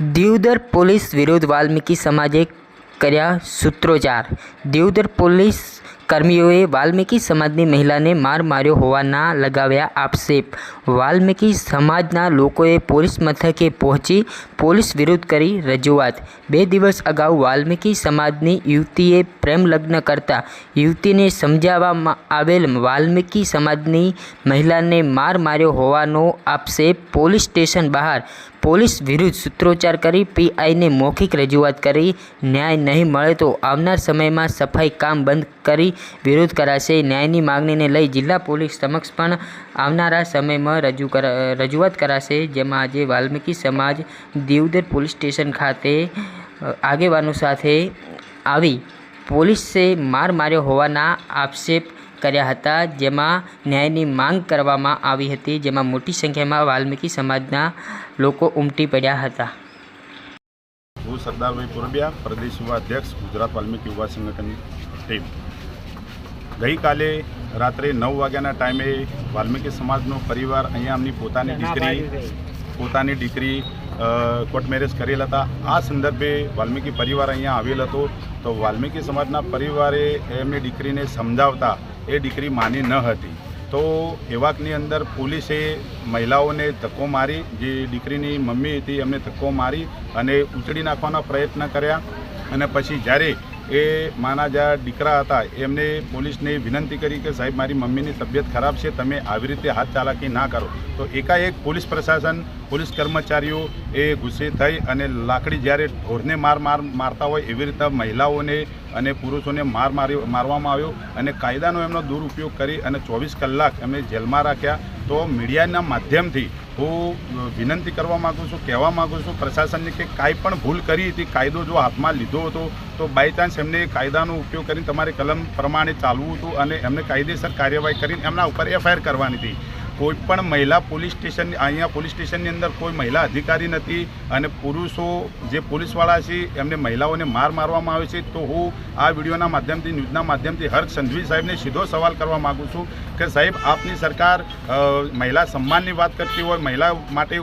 Deodar police વિરુદ્ધ વાલ્મીકી સમાજે કર્યા સૂત્રોચ્ચાર. દીવદર પોલીસ કર્મીઓએ વાલ્મીકી સમાજની મહિલાને માર માર્યો હોવાના લગાવ્યા આક્ષેપ. વાલ્મીકી સમાજના લોકોએ પોલીસ મથકે પહોંચી પોલીસ વિરુદ્ધ કરી રજૂઆત. બે દિવસ અગાઉ વાલ્મીકી સમાજની યુવતીએ પ્રેમ લગ્ન કરતા યુવતીને સમજાવવામાં આવેલ વાલ્મીકી સમાજની મહિલાને માર માર્યો હોવાનો આક્ષેપ પોલીસ સ્ટેશન બહાર પોલીસ વિરુદ્ધ સૂત્રોચ્ચાર કરી પીઆઈને મૌખિક રજૂઆત કરી. ન્યાય નહીં મળે તો આવનાર સમયમાં સફાઈ કામ બંધ કરી વિરોધ કરાશે. ન્યાયની માગણીને લઈ જિલ્લા પોલીસ સમક્ષ પણ આવનારા સમયમાં રજૂ રજૂઆત કરાશે. જેમાં આજે વાલ્મીકી સમાજ દેવદર પોલીસ સ્ટેશન ખાતે આગેવાનો સાથે આવી પોલીસે માર માર્યો હોવાના આક્ષેપ કર્યા હતા જેમાં ન્યાયની માંગ કરવામાં આવી હતી જેમાં મોટી સંખ્યામાં વાલ્મીકી સમાજના લોકો ઉમટી પડ્યા હતા. હું સરદારભાઈ પુરબિયા પ્રદેશ યુવા અધ્યક્ષ ગુજરાત વાલ્મીકી યુવા સંગઠનની ટીમ. ગઈકાલે રાત્રે નવ વાગ્યાના ટાઈમે વાલ્મીકી સમાજનો પરિવાર અહીંયા એમની પોતાની દીકરી પોતાની દીકરી કોર્ટ મેરેજ કરેલ હતા. આ સંદર્ભે વાલ્મીકી પરિવાર અહીંયા આવેલ હતો. તો વાલ્મીકી સમાજના પરિવારે એમની દીકરીને સમજાવતા એ દીકરી માની ન હતી. તો એવાકની અંદર પોલીસે મહિલાઓને ધક્કો મારી, જે દીકરીની મમ્મી હતી, એમને ધક્કો મારી અને ઉચડી નાખવાના પ્રયત્ન કર્યા. અને પછી જ્યારે એ માના જ્યાં દીકરા હતા, એમને પોલીસને વિનંતી કરી કે, સાહેબ, મારી મમ્મીની તબિયત ખરાબ છે, તમે આવી રીતે હાથ ચાલાકી ના કરો. તો એકાએક પોલીસ પ્રશાસન, પોલીસ કર્મચારીઓ એ ગુસ્સે થઈ અને લાકડી જ્યારે ઢોરને માર માર મારતા હોય એવી રીતે મહિલાઓને અને પુરુષોને માર માર્યો, મારવામાં આવ્યો અને કાયદાનો એમનો દુરુપયોગ કરી અને ચોવીસ કલાક એમને જેલમાં રાખ્યા. તો મીડિયાના માધ્યમથી હું વિનંતી કરવા માગું છું, કહેવા માગું છું, પ્રશાસનને કે કાંઈ પણ ભૂલ કરી હતી, કાયદો જો હાથમાં લીધો હતો, તો બાય ચાન્સ એમને કાયદાનો ઉપયોગ કરીને તમારે કલમ પ્રમાણે ચાલવું હતું અને એમને કાયદેસર કાર્યવાહી કરીને એમના ઉપર એફઆઈઆર કરવાની હતી. કોઈ પણ મહિલા પોલીસ સ્ટેશન અહીંયા પોલીસ સ્ટેશનની અંદર કોઈ મહિલા અધિકારી નથી અને પુરુષો જે પોલીસવાળા છે, એમને મહિલાઓને માર મારવામાં આવે છે, તો હું આ વિડીયોના માધ્યમથી, ન્યૂઝના માધ્યમથી હર્ષ સંઘવી સાહેબને સીધો સવાલ કરવા માગું છું કે સાહેબ, આપની સરકાર મહિલા સન્માનની વાત કરતી હોય, મહિલા માટે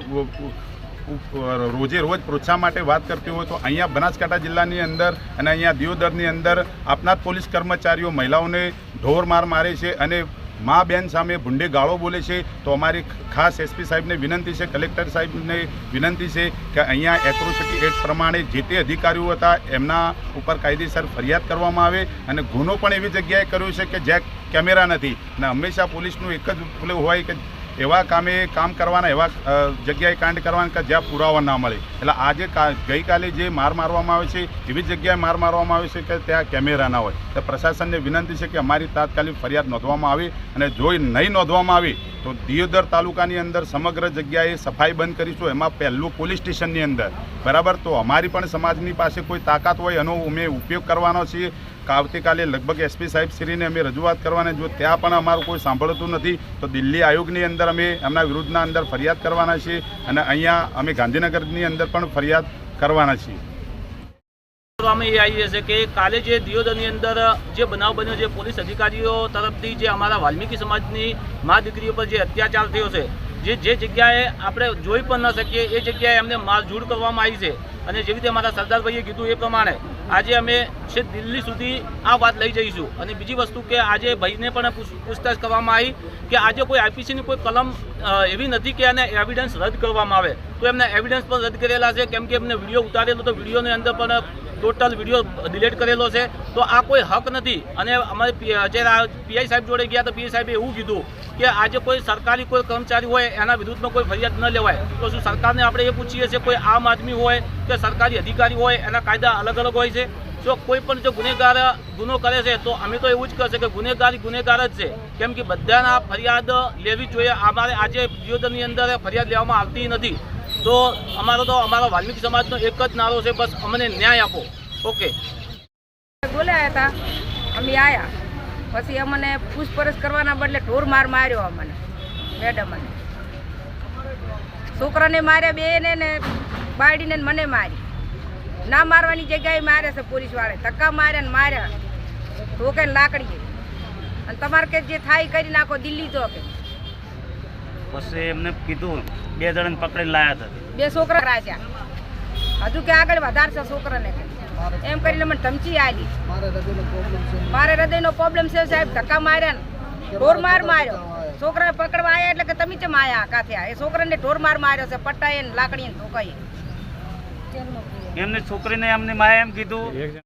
રોજે રોજ પ્રોત્સાહન માટે વાત કરતી હોય, તો અહીંયા બનાસકાંઠા જિલ્લાની અંદર અને અહીંયા દિયોદરની અંદર આપના પોલીસ કર્મચારીઓ મહિલાઓને ઢોર માર મારે છે અને મા બેન સામે ભૂંડે ગાળો બોલે છે, તો અમારી ખાસ એસપી સાહેબને વિનંતી છે, કલેક્ટર સાહેબને વિનંતી છે કે અહીંયા એટ્રોસિટી એક્ટ પ્રમાણે જે તે અધિકારીઓ હતા, એમના ઉપર કાયદેસર ફરિયાદ કરવામાં આવે અને ગુનો પણ એવી જગ્યાએ કર્યો છે કે જ્યાં કેમેરા નથી. અને હંમેશા પોલીસનું એક જ પેલું હોય કે એવા કામે કામ કરવાના, એવા જગ્યાએ કાંડ કરવાના કે જ્યાં પુરાવા ના મળે. એટલે આજે ગઈકાલે જે માર મારવામાં આવે છે, એવી જગ્યાએ માર મારવામાં આવે છે કે ત્યાં કેમેરા ના હોય. તો પ્રશાસનને વિનંતી છે કે અમારી તાત્કાલિક ફરિયાદ નોંધવામાં આવે અને જો નહીં નોંધવામાં આવે, તો દિયોદર તાલુકાની અંદર સમગ્ર જગ્યાએ સફાઈ બંધ કરીશું. એમાં પહેલું પોલીસ સ્ટેશનની અંદર. બરાબર? તો અમારી પણ સમાજની પાસે કોઈ તાકાત હોય એનો અમે ઉપયોગ કરવાનો છીએ. આવતીકાલે લગભગ એસપી સાહેબ શ્રીને અમે રજૂઆત કરવાના. જો ત્યાં પણ અમારું કોઈ સાંભળતું નથી, તો દિલ્હી આયોગની અંદર અમે એમના વિરુદ્ધના અંદર ફરિયાદ કરવાના છીએ અને અહીંયા અમે ગાંધીનગરની અંદર પણ ફરિયાદ કરવાના છીએ. કરવામાં એ કે કાલે જે દિયોદરની અંદર, જે બનાવ બન્યો છે, પોલીસ અધિકારીઓ તરફથી જે અમારા વાલ્મીકી સમાજની મા દીકરીઓ પર જે અત્યાચાર થયો છે, જે જે જગ્યાએ આપણે જોઈ પણ ન શકીએ, એ જગ્યાએ એમને મારઝૂડ કરવામાં આવી છે. અને જેવી રીતે અમારા સરદારભાઈએ કીધું એ પ્રમાણે આજે અમે છે દિલ્હી સુધી આ વાત લઈ જઈશું. અને બીજી વસ્તુ કે આજે ભાઈને પણ પૂછ- પૂછતાછ કરવામાં આવી કે આજે કોઈ આઈપીસીની કોઈ કલમ એવી નથી કે એને એવિડન્સ રદ કરવામાં આવે. તો એમને એવિડન્સ પણ રદ કરેલા છે. કેમ કે એમને વીડિયો ઉતારેલો તો વિડીયોની અંદર પણ ટોટલ વીડિયો ડિલીટ કરેલો છે. તો આ કોઈ હક નથી. અને અમારે જ્યારે પીઆઈ સાહેબ જોડે ગયા તો પીઆઈ સાહેબે એવું કીધું કે આજે કોઈ સરકારી કોઈ કર્મચારી હોય, એના વિરુદ્ધમાં કોઈ ફરિયાદ ન લેવાય. તો શું સરકારને આપણે એ પૂછીએ છીએ, કોઈ આમ આદમી હોય કે સરકારી અધિકારી હોય, એના કાયદા અલગ અલગ હોય છે? જો કોઈ પણ જો ગુનેગાર ગુનો કરે છે, તો અમે તો એવું જ કહેશે કે ગુનેગારી ગુનેગાર જ છે. કેમ કે બધાના ફરિયાદ લેવી જોઈએ. અમારે આજે દિયોદરની અંદર ફરિયાદ લેવામાં આવતી નથી. તો અમારો તો અમારા વાલ્મીકી સમાજનો એક જ નારો છે, બસ અમને ન્યાય આપો. ઓકે. બોલાયા હતા. અમે આયા. પછી અમને પૂછપરછ કરવાના બદલે ઢોર માર માર્યો અમને મેડમને છોકરાને માર્યા બેને ને બાળીને મને મારી. ના મારવાની જગ્યાએ માર્યા છે પોલીસવાળાએ. ધક્કા માર્યા ને માર્યા. લાકડી લાકડીએ અને તમારે કે જે થાય કરી નાખો દિલ્હી તો કે. પછી એમને કીધું બે જણાને પકડી લાયા હતા. બે છોકરા રાખ્યા હજુ કે આગળ વધારશે છોકરાને એમ કરીને મને ધમકી આવી મારે હૃદયનો પ્રોબ્લેમ છે. સાહેબ ધક્કા માર્યા ઢોર માર માર્યો. છોકરાને પકડવા આવ્યા એટલે કે તમે કેમ આયા કાથે આ? એ છોકરાને ઢોર માર માર્યો છે પટ્ટાએ ને લાકડીએ ને ધોકાએ એમને છોકરીને એમની માએ એમ કીધું